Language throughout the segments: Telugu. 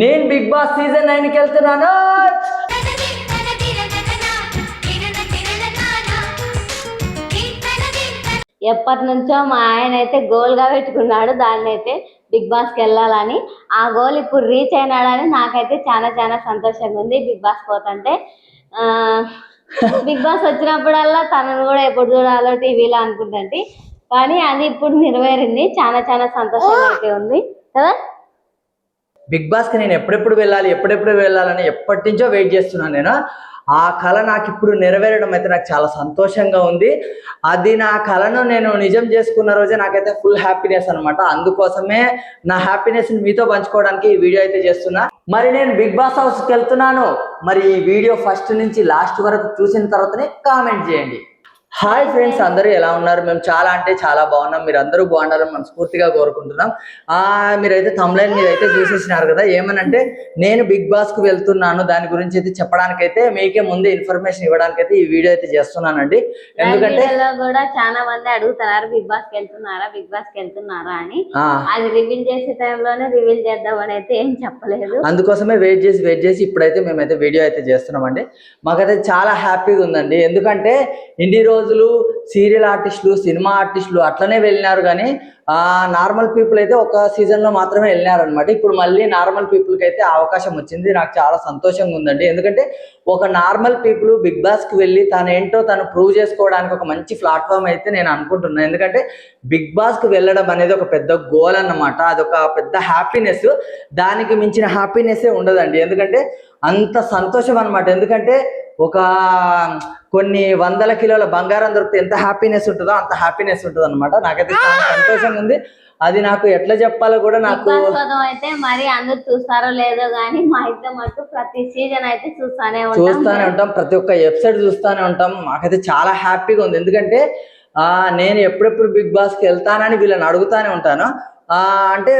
నేను బిగ్ బాస్ సీజన్ నైన్కి వెళ్తున్నాను. ఎప్పటి నుంచో మా ఆయన అయితే గోల్గా పెట్టుకున్నాడు. దాన్ని అయితే బిగ్ బాస్కి వెళ్ళాలని. ఆ గోల్ ఇప్పుడు రీచ్ అయినాడని నాకైతే చాలా చాలా సంతోషంగా ఉంది. బిగ్ బాస్ పోతుంటే బిగ్ బాస్ వచ్చినప్పుడల్లా తనను కూడా ఎప్పుడు చూడాలో టీవీలో అనుకుంటుంటే. కానీ అది ఇప్పుడు నెరవేరింది. చాలా చాలా సంతోషంగా అయితే ఉంది. కదా? బిగ్ బాస్కి నేను ఎప్పుడెప్పుడు వెళ్ళాలి ఎప్పుడెప్పుడు వెళ్ళాలని ఎప్పటి నుంచో వెయిట్ చేస్తున్నాను నేను. ఆ కళ నాకు ఇప్పుడు నెరవేరడం అయితే నాకు చాలా సంతోషంగా ఉంది. అది నా కళను నేను నిజం చేసుకున్న రోజే నాకైతే ఫుల్ హ్యాపీనెస్ అనమాట అందుకోసమే నా హ్యాపీనెస్ని మీతో పంచుకోవడానికి ఈ వీడియో అయితే చేస్తున్నా. మరి నేను బిగ్ బాస్ హౌస్కి వెళ్తున్నాను. మరి ఈ వీడియో ఫస్ట్ నుంచి లాస్ట్ వరకు చూసిన తర్వాతనే కామెంట్ చేయండి. హాయ్ ఫ్రెండ్స్ అందరూ ఎలా ఉన్నారు? మేము చాలా అంటే చాలా బాగున్నాం. మీరు అందరూ బాగుండాలని మనస్ఫూర్తిగా కోరుకుంటున్నాం. ఆ మీరైతే తమ్లైన్ మీద అయితే చూసేసినారు కదా? ఏమనంటే నేను బిగ్ బాస్కు వెళ్తున్నాను. దాని గురించి అయితే చెప్పడానికైతే మీకే ముందే ఇన్ఫర్మేషన్ ఇవ్వడానికైతే ఈ వీడియో అయితే చేస్తున్నానండి. ఎందుకంటే కూడా చాలా మంది అడుగుతున్నారు బిగ్ బాస్ వెళ్తున్నారా బిగ్ బాస్ వెళ్తున్నారా అని. అది రివీల్ చేసే టైంలోనే రివీల్ చేద్దామని అయితే ఏం చెప్పలేదు. అందుకోసమే వెయిట్ చేసి వెయిట్ చేసి ఇప్పుడైతే మేమైతే వీడియో అయితే చేస్తున్నామండి. మాకైతే చాలా హ్యాపీగా ఉందండి. ఎందుకంటే ఇన్ని రోజులు సీరియల్ ఆర్టిస్టులు సినిమా ఆర్టిస్టులు అట్లనే వెళ్ళినారు కానీ ఆ నార్మల్ పీపుల్ అయితే ఒక సీజన్లో మాత్రమే వెళ్ళినారు అనమాట ఇప్పుడు మళ్ళీ నార్మల్ పీపుల్కి అయితే అవకాశం వచ్చింది. నాకు చాలా సంతోషంగా ఉందండి. ఎందుకంటే ఒక నార్మల్ పీపుల్ బిగ్ బాస్కి వెళ్ళి తను ఏంటో తను ప్రూవ్ చేసుకోవడానికి ఒక మంచి ప్లాట్ఫామ్ అయితే నేను అనుకుంటున్నాను ఎందుకంటే బిగ్ బాస్కి వెళ్ళడం అనేది ఒక పెద్ద గోల్ అన్నమాట. అదొక పెద్ద హ్యాపీనెస్. దానికి మించిన హ్యాపీనెస్ ఉండదండి. ఎందుకంటే అంత సంతోషం అన్నమాట. ఎందుకంటే ఒక కొన్ని వందల కిలోల బంగారం దొరికితే ఎంత హ్యాపీనెస్ ఉంటుందో అంత హ్యాపీనెస్ ఉంటుంది అనమాట నాకైతే చాలా సంతోషంగా ఉంది. అది నాకు ఎట్లా చెప్పాలో కూడా నాకు అయితే మరి అందరు చూస్తారో లేదో కానీ మా ఇద్దరు మటు ప్రతి సీజన్ అయితే చూస్తానే చూస్తానే ఉంటాం. ప్రతి ఒక్క ఎపిసోడ్ చూస్తానే ఉంటాం. మాకైతే చాలా హ్యాపీగా ఉంది. ఎందుకంటే ఆ నేను ఎప్పుడెప్పుడు బిగ్ బాస్కి వెళ్తానని వీళ్ళని అడుగుతానే ఉంటాను. అంటే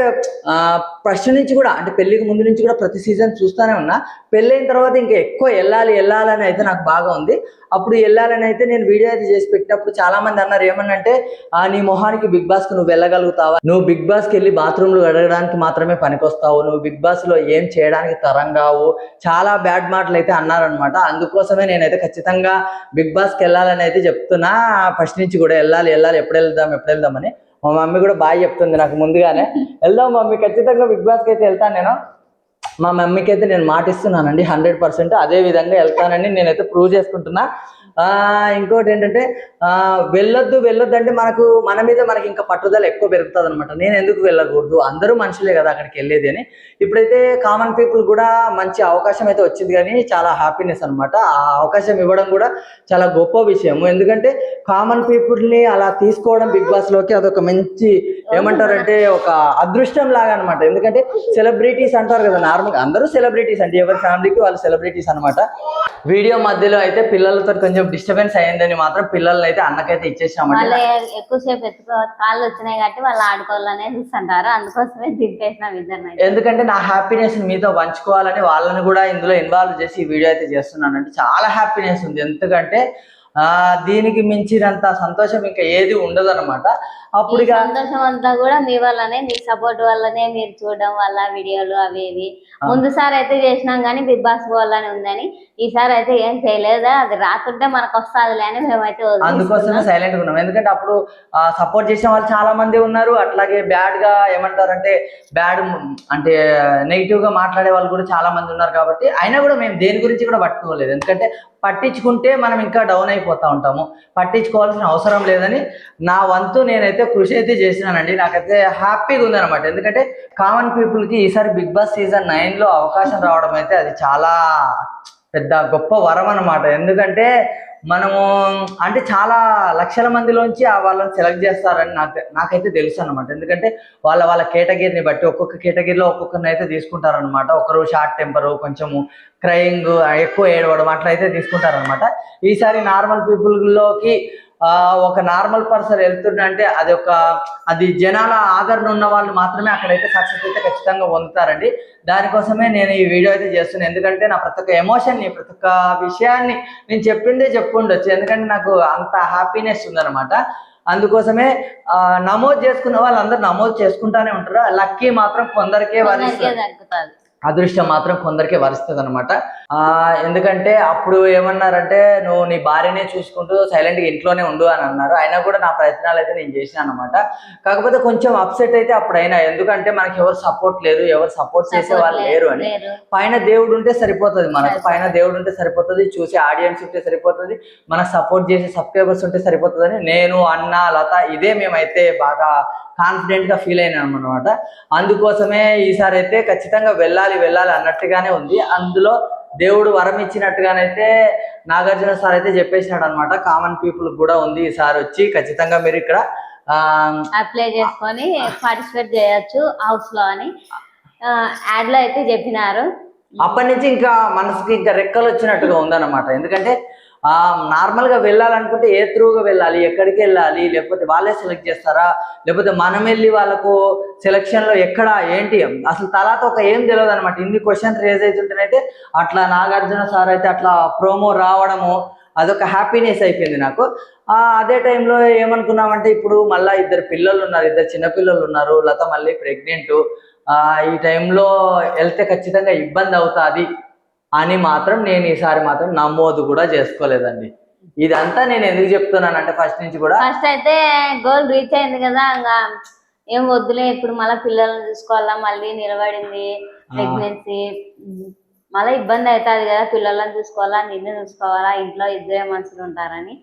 ఫస్ట్ నుంచి కూడా అంటే పెళ్ళికి ముందు నుంచి కూడా ప్రతి సీజన్ చూస్తూనే ఉన్నా. పెళ్ళైన తర్వాత ఇంకా ఎక్కువ వెళ్ళాలి వెళ్ళాలని అయితే నాకు బాగా ఉంది. అప్పుడు వెళ్ళాలని అయితే నేను వీడియో అయితే చేసి పెట్టినప్పుడు చాలా మంది అన్నారు ఏమన్నంటే ఆ నీ మొహానికి బిగ్ బాస్కు నువ్వు వెళ్ళగలుగుతావా? నువ్వు బిగ్ బాస్కి వెళ్ళి బాత్రూమ్లు గడగడానికి మాత్రమే పనికొస్తావు. నువ్వు బిగ్ బాస్లో ఏం చేయడానికి తరం కావు చాలా బ్యాడ్ మాటలు అయితే అన్నారనమాట అందుకోసమే నేనైతే ఖచ్చితంగా బిగ్ బాస్కి వెళ్ళాలని అయితే చెప్తున్నా. ఫస్ట్ నుంచి కూడా వెళ్ళాలి వెళ్ళాలి ఎప్పుడు వెళ్దాం ఎప్పుడు వెళ్దామని. మా మమ్మీ కూడా బాగా చెప్తుంది నాకు ముందుగానే. వెళ్దాం మమ్మీ ఖచ్చితంగా బిగ్ బాస్కి అయితే వెళ్తాను నేను. మా మమ్మీకి అయితే నేను మాటిస్తున్నానండి హండ్రెడ్ పర్సెంట్. అదే విధంగా వెళ్తానని నేనైతే ప్రూవ్ చేసుకుంటున్నా. ఇంకోటి ఏంటంటే ఆ, వెళ్ళొద్దు వెళ్ళొద్దు అంటే మనకు మన మీద మనకి ఇంకా పట్టుదల ఎక్కువ పెరుగుతుంది అనమాట నేను ఎందుకు వెళ్ళకూడదు? అందరూ మనుషులే కదా అక్కడికి వెళ్ళేది అని. ఇప్పుడైతే కామన్ పీపుల్ కూడా మంచి అవకాశం అయితే వచ్చింది కానీ చాలా హ్యాపీనెస్ అన్నమాట. ఆ అవకాశం ఇవ్వడం కూడా చాలా గొప్ప విషయం ఎందుకంటే కామన్ పీపుల్ని అలా తీసుకోవడం బిగ్ బాస్లోకి అదొక మంచి ఏమంటారంటే ఒక అదృష్టం లాగా అనమాట ఎందుకంటే సెలబ్రిటీస్ అంటారు కదా నార్మల్గా అందరూ సెలబ్రిటీస్ అంటే ఎవరి ఫ్యామిలీకి వాళ్ళు సెలబ్రిటీస్ అన్నమాట. వీడియో మధ్యలో అయితే పిల్లలతో కొంచెం డిస్టర్బెన్స్ అయిందని మాత్రం పిల్లల్ని అయితే అన్నకైతే ఇచ్చేసామండి. వాళ్ళు ఎక్కువసేపు ఎత్తుకో కాళ్ళు వచ్చినాయి కాబట్టి వాళ్ళు ఆడుకోవాలనే చూస్తుంటారు. అందుకోసమే దింపేసిన ఇద్దరిని ఎందుకంటే నా హ్యాపీనెస్ మీతో పంచుకోవాలని వాళ్ళని కూడా ఇందులో ఇన్వాల్వ్ చేసి ఈ వీడియో అయితే చేస్తున్నానండి. చాలా హ్యాపీనెస్ ఉంది. ఎందుకంటే దీనికి మించినంత సంతోషం ఇంకా ఏది ఉండదు అనమాట అప్పుడు సంతోషం అంతా కూడా మీ వల్లనే మీ సపోర్ట్ వల్లనే మీరు చూడడం వల్ల వీడియోలు అవి ఇవి. ముందు సారి అయితే చేసినాం కానీ బిగ్ బాస్ పోవాలని ఉందని. ఈసారి అయితే ఏం చేయలేదు? అది రాకుంటే మనకు వస్తుంది అని మేమైతే అందుకోసమే. సైలెంట్ ఉన్నాం. ఎందుకంటే అప్పుడు సపోర్ట్ చేసిన వాళ్ళు చాలా మంది ఉన్నారు. అట్లాగే బ్యాడ్గా ఏమంటారంటే బ్యాడ్ అంటే నెగిటివ్గా మాట్లాడే వాళ్ళు కూడా చాలా మంది ఉన్నారు కాబట్టి అయినా కూడా మేము దేని గురించి కూడా పట్టుకోలేదు. ఎందుకంటే పట్టించుకుంటే మనం ఇంకా డౌన్ అయిపోతూ ఉంటాము. పట్టించుకోవాల్సిన అవసరం లేదని నా వంతు నేనైతే కృషి అయితే చేసినానండి నాకైతే హ్యాపీగా ఉందన్నమాట. ఎందుకంటే కామన్ పీపుల్కి ఈసారి బిగ్ బాస్ సీజన్ నైన్లో అవకాశం రావడం అయితే అది చాలా పెద్ద గొప్ప వరం అనమాట ఎందుకంటే మనము అంటే చాలా లక్షల మందిలోంచి ఆ వాళ్ళని సెలెక్ట్ చేస్తారని నాకు నాకైతే తెలుసు అనమాట ఎందుకంటే వాళ్ళ వాళ్ళ కేటగిరీని బట్టి ఒక్కొక్క కేటగిరీలో ఒక్కొక్కరిని అయితే తీసుకుంటారనమాట ఒకరు షార్ట్ టెంపరు కొంచెము క్రయింగ్ ఎక్కువ ఏడవడం అట్లా అయితే తీసుకుంటారనమాట ఈసారి నార్మల్ పీపుల్లోకి ఒక నార్మల్ పర్సన్ వెళ్తుండంటే అది ఒక అది జనాల ఆదరణ ఉన్న వాళ్ళు మాత్రమే అక్కడైతే సక్సెస్ అయితే ఖచ్చితంగా పొందుతారండి. దానికోసమే నేను ఈ వీడియో అయితే చేస్తున్నాను. ఎందుకంటే నా ప్రతి ఒక్క ఎమోషన్ని ప్రతి ఒక్క విషయాన్ని నేను చెప్పిందే చెప్పుండొచ్చు. ఎందుకంటే నాకు అంత హ్యాపీనెస్ ఉందన్నమాట. అందుకోసమే ఆ, నమోదు చేసుకున్న వాళ్ళందరూ నమోదు చేసుకుంటానే ఉంటారు. లక్కీ మాత్రం కొందరికే తగ్గుతుంది అదృష్టం మాత్రం కొందరికి వరుస్తుంది అనమాట ఎందుకంటే అప్పుడు ఏమన్నారంటే నువ్వు నీ భార్యనే చూసుకుంటూ silent గా ఇంట్లోనే ఉండు అని అన్నారు. అయినా కూడా నా ప్రయత్నాలు అయితే నేను చేశాను అనమాట కాకపోతే కొంచెం అప్సెట్ అయితే అప్పుడు అయినా ఎందుకంటే మనకి ఎవరు సపోర్ట్ లేరు ఎవరు సపోర్ట్ చేసే వాళ్ళు లేరు అని. పైన దేవుడు ఉంటే సరిపోతుంది మనకు. పైన దేవుడు ఉంటే సరిపోతుంది. చూసే ఆడియన్స్ ఉంటే సరిపోతుంది. మన సపోర్ట్ చేసే సబ్స్క్రైబర్స్ ఉంటే సరిపోతుంది అని నేను అన్న లత ఇదే మేమైతే బాగా కాన్ఫిడెంట్గా ఫీల్ అయినాం అనమాట అందుకోసమే ఈసారి అయితే ఖచ్చితంగా వెళ్ళాలి వెళ్ళాలి అన్నట్టుగానే ఉంది. అందులో దేవుడు వరం ఇచ్చినట్టుగానైతే నాగార్జున సార్ అయితే చెప్పేసినాడు అనమాట కామన్ పీపుల్ కూడా ఉంది ఈసారి వచ్చి ఖచ్చితంగా మీరు ఇక్కడ అప్లై చేసుకొని పార్టిసిపేట్ చేయొచ్చు హౌస్లో అని. యాడ్లో అయితే చెప్పినారు. అప్పటి నుంచి ఇంకా మనసుకి ఇంకా రెక్కలు వచ్చినట్టుగా ఉందన్నమాట. ఎందుకంటే నార్మల్గా వెళ్ళాలనుకుంటే ఏ త్రూగా వెళ్ళాలి ఎక్కడికి వెళ్ళాలి లేకపోతే వాళ్ళే సెలెక్ట్ చేస్తారా? లేకపోతే మనం వెళ్ళి వాళ్ళకు సెలెక్షన్లో ఎక్కడ ఏంటి? అసలు తర్వాత ఒక ఏం తెలియదు అనమాట ఇన్ని క్వశ్చన్స్ రేజ్ అవుతుంటేనైతే అట్లా నాగార్జున సార్ అయితే అట్లా ప్రోమో రావడము అదొక హ్యాపీనెస్ అయిపోయింది నాకు. అదే టైంలో ఏమనుకున్నామంటే ఇప్పుడు మళ్ళీ ఇద్దరు పిల్లలు ఉన్నారు ఇద్దరు చిన్న పిల్లలు ఉన్నారు లత మళ్ళీ ప్రెగ్నెంట్ ఈ టైంలో వెళ్తే ఖచ్చితంగా ఇబ్బంది అవుతుంది. అని మాత్రం నేను ఈసారి మాత్రం నమోదు కూడా చేసుకోలేదండి. ఇదంతా నేను ఎందుకు చెప్తున్నాను అంటే ఫస్ట్ నుంచి కూడా ఫస్ట్ అయితే గోల్ రీచ్ అయింది కదా ఇంకా ఏం వద్దులే ఇప్పుడు మళ్ళీ పిల్లల్ని చూసుకోవాలా మళ్ళీ నిలబడింది ప్రెగ్నెన్సీ మళ్ళీ ఇబ్బంది అవుతుంది కదా పిల్లలను చూసుకోవాలా నిన్ను చూసుకోవాలా ఇంట్లో ఇద్దరే మనుషులు ఉంటారని.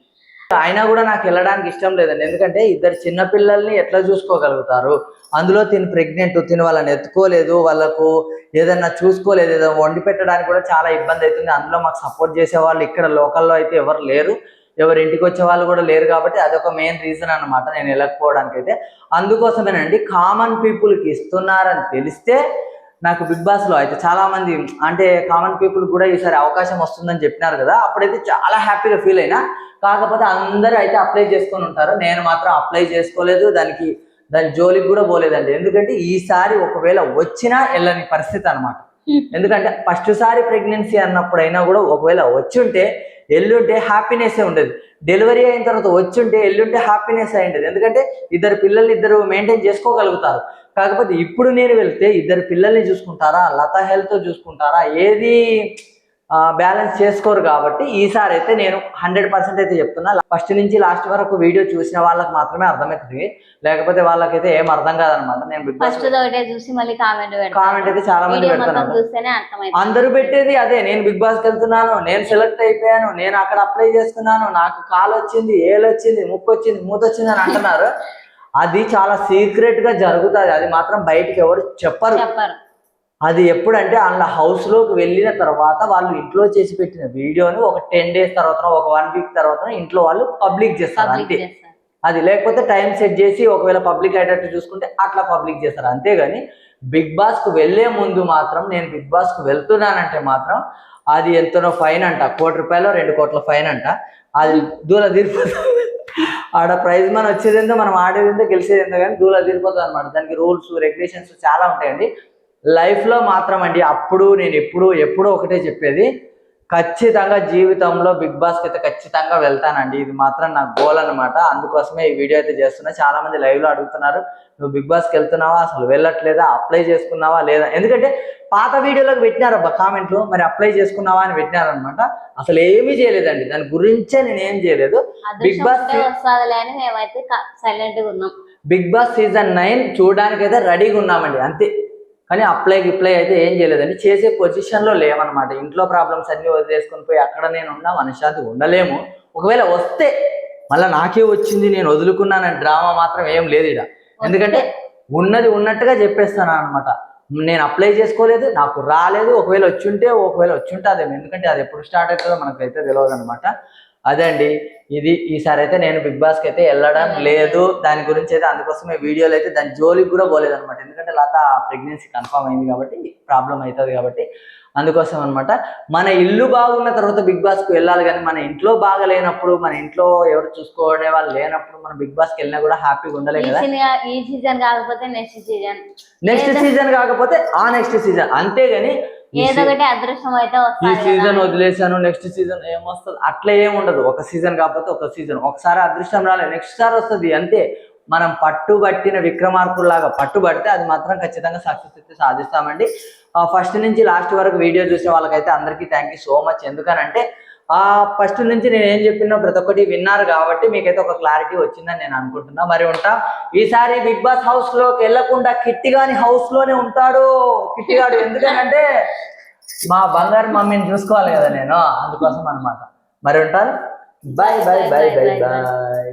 అయినా కూడా నాకు వెళ్ళడానికి ఇష్టం లేదండి. ఎందుకంటే ఇద్దరు చిన్నపిల్లల్ని ఎట్లా చూసుకోగలుగుతారు? అందులో తిని ప్రెగ్నెంట్ తిని వాళ్ళని ఎత్తుకోలేదు వాళ్ళకు ఏదన్నా చూసుకోలేదు ఏదో వండి పెట్టడానికి కూడా చాలా ఇబ్బంది అవుతుంది. అందులో మాకు సపోర్ట్ చేసే వాళ్ళు ఇక్కడ లోకల్లో అయితే ఎవరు లేరు. ఎవరు ఇంటికి వచ్చే వాళ్ళు కూడా లేరు కాబట్టి అదొక మెయిన్ రీజన్ అన్నమాట నేను వెళ్ళకపోవడానికి అయితే. అందుకోసమేనండి కామన్ పీపుల్కి ఇస్తున్నారని తెలిస్తే నాకు బిగ్ బాస్లో అయితే చాలామంది అంటే కామన్ పీపుల్ కూడా ఈసారి అవకాశం వస్తుందని చెప్పినారు కదా అప్పుడైతే చాలా హ్యాపీగా ఫీల్ అయినా కాకపోతే అందరూ అయితే అప్లై చేసుకొని ఉంటారు. నేను మాత్రం అప్లై చేసుకోలేదు. దానికి దాని జోలికి కూడా పోలేదండి. ఎందుకంటే ఈసారి ఒకవేళ వచ్చినా వెళ్ళని పరిస్థితి అన్నమాట. ఎందుకంటే ఫస్ట్ సారి ప్రెగ్నెన్సీ అన్నప్పుడైనా కూడా ఒకవేళ వచ్చుంటే ఎల్లుంటే హ్యాపీనెస్ ఉండేది. డెలివరీ అయిన తర్వాత వచ్చుంటే ఎల్లుంటే హ్యాపీనెస్ అయ్యిండేది ఎందుకంటే ఇద్దరు పిల్లలు ఇద్దరు మెయింటైన్ చేసుకోగలుగుతారు. కాకపోతే ఇప్పుడు నేను వెళ్తే ఇద్దరు పిల్లల్ని చూసుకుంటారా? లత హెల్త్ చూసుకుంటారా? ఏది బ్యాలెన్స్ చేసుకోరు కాబట్టి ఈసారి అయితే నేను హండ్రెడ్ పర్సెంట్ అయితే చెప్తున్నా. ఫస్ట్ నుంచి లాస్ట్ వరకు వీడియో చూసిన వాళ్ళకి మాత్రమే అర్థమవుతుంది. లేకపోతే వాళ్ళకైతే ఏం అర్థం కాదనమాట. నేను బాస్ ఫస్ట్ చూసి మళ్ళీ కామెంట్ కామెంట్ అయితే చాలా మంది అర్థమైంది అందరూ పెట్టేది అదే. నేను బిగ్ బాస్కి వెళ్తున్నాను నేను సెలెక్ట్ అయిపోయాను నేను అక్కడ అప్లై చేసుకున్నాను నాకు కాలు వచ్చింది ఏలు వచ్చింది ముక్కు వచ్చింది మూత వచ్చింది అని అంటున్నారు. అది చాలా సీక్రెట్గా జరుగుతుంది. అది మాత్రం బయటికి ఎవరు చెప్పరు. చెప్పరు. అది ఎప్పుడంటే వాళ్ళ హౌస్లోకి వెళ్ళిన తర్వాత వాళ్ళు ఇంట్లో చేసి పెట్టిన వీడియోని ఒక టెన్ డేస్ తర్వాత ఒక వన్ వీక్ తర్వాత ఇంట్లో వాళ్ళు పబ్లిక్ చేస్తారు అంతే. అది లేకపోతే టైం సెట్ చేసి ఒకవేళ పబ్లిక్ అయ్యేటట్టు చూసుకుంటే అట్లా పబ్లిక్ చేస్తారు అంతేగాని బిగ్ బాస్కు వెళ్ళే ముందు మాత్రం నేను బిగ్ బాస్కు వెళ్తున్నానంటే మాత్రం అది ఎంతనో ఫైన్ అంట. కోటి రూపాయలు రెండు కోట్ల ఫైన్ అంట. అది దూల తీరిపోతుంది ఆడ ప్రైజ్ మన వచ్చేది ఏందో మనం ఆడేది ఏందో గెలిచేది ఏందో కానీ దూల తీరిపోతుంది అనమాట దానికి రూల్స్ రెగ్యులేషన్స్ చాలా ఉంటాయండి. లైఫ్లో మాత్రం అండి అప్పుడు నేను ఎప్పుడు ఎప్పుడూ ఒకటే చెప్పేది ఖచ్చితంగా జీవితంలో బిగ్ బాస్కి అయితే ఖచ్చితంగా వెళ్తానండి. ఇది మాత్రం నా గోల్ అన్నమాట. అందుకోసమే ఈ వీడియో అయితే చేస్తున్నా. చాలా మంది లైవ్లో అడుగుతున్నారు నువ్వు బిగ్ బాస్కి వెళ్తున్నావా? అసలు వెళ్ళట్లేదా? అప్లై చేసుకున్నావా? లేదా? ఎందుకంటే పాత వీడియోలకు పెట్టినారు అబ్బా కామెంట్లు మరి అప్లై చేసుకున్నావా అని పెట్టినారనమాట అసలు ఏమీ చేయలేదండి. దాని గురించే నేను ఏం చేయలేదు. Big boss silent big boss season nine చూడడానికి అయితే రెడీగా ఉన్నామండి. అంతే. కానీ అప్లై గిప్లై అయితే ఏం చేయలేదండి. చేసే పొజిషన్లో లేవన్నమాట ఇంట్లో ప్రాబ్లమ్స్ అన్ని వదిలేసుకొని పోయి అక్కడ నేను ఉన్నా మనశ్శాంతి ఉండలేము. ఒకవేళ వస్తే మళ్ళీ నాకే వచ్చింది నేను వదులుకున్నానని డ్రామా మాత్రం ఏం లేదు ఇక్కడ ఎందుకంటే ఉన్నది ఉన్నట్టుగా చెప్పేస్తాను అనమాట నేను అప్లై చేసుకోలేదు నాకు రాలేదు. ఒకవేళ వచ్చుంటే ఒకవేళ వచ్చుంటే అదేమో ఎందుకంటే అది ఎప్పుడు స్టార్ట్ అవుతుందో మనకైతే తెలియదు అనమాట అదే అండి. ఇది ఈసారి అయితే నేను బిగ్ బాస్కి అయితే వెళ్ళడం లేదు. దాని గురించి అయితే అందుకోసమే వీడియోలు అయితే దాని జోలికి కూడా పోలేదు అనమాట ఎందుకంటే లత ప్రెగ్నెన్సీ కన్ఫర్మ్ అయింది కాబట్టి ప్రాబ్లం అవుతుంది కాబట్టి అందుకోసం అన్నమాట. మన ఇల్లు బాగున్న తర్వాత బిగ్ బాస్కి వెళ్ళాలి కానీ మన ఇంట్లో బాగలేనప్పుడు మన ఇంట్లో ఎవరు చూసుకోవడే వాళ్ళు లేనప్పుడు మనం బిగ్ బాస్కి వెళ్ళినా కూడా హ్యాపీగా ఉండలేం ఈ కదా సీజన్ ఈ సీజన్ కాకపోతే నెక్స్ట్ సీజన్ నెక్స్ట్ సీజన్ కాకపోతే ఆ నెక్స్ట్ సీజన్ అంతేగాని ఈ సీజన్ వదిలేసాను నెక్స్ట్ సీజన్ ఏమొస్తుంది? అట్లా ఏం ఉండదు. ఒక సీజన్ కాకపోతే ఒక సీజన్. ఒకసారి అదృష్టం రాలేదు నెక్స్ట్ సారి వస్తుంది. అంతే. మనం పట్టుబట్టిన విక్రమార్కుల్లాగా పట్టుబడితే అది మాత్రం ఖచ్చితంగా సక్సెస్ అయితే సాధిస్తామండి. ఫస్ట్ నుంచి లాస్ట్ వరకు వీడియో చూసే వాళ్ళకైతే అందరికీ థ్యాంక్ యూ సో మచ్ ఎందుకనంటే ఆ ఫస్ట్ నుంచి నేను ఏం చెప్పినా ప్రతి ఒక్కటి విన్నారు కాబట్టి మీకైతే ఒక క్లారిటీ వచ్చిందని నేను అనుకుంటున్నా. మరి ఉంటా ఈసారి బిగ్ బాస్ హౌస్లోకి వెళ్ళకుండా కిట్టిగాని హౌస్లోనే ఉంటాడు. కిట్టిగాడు ఎందుకనంటే మా బంగారు మమ్మీని చూసుకోవాలి కదా నేను అందుకోసం అన్నమాట. మరి ఉంటాను bye bye bye bye bye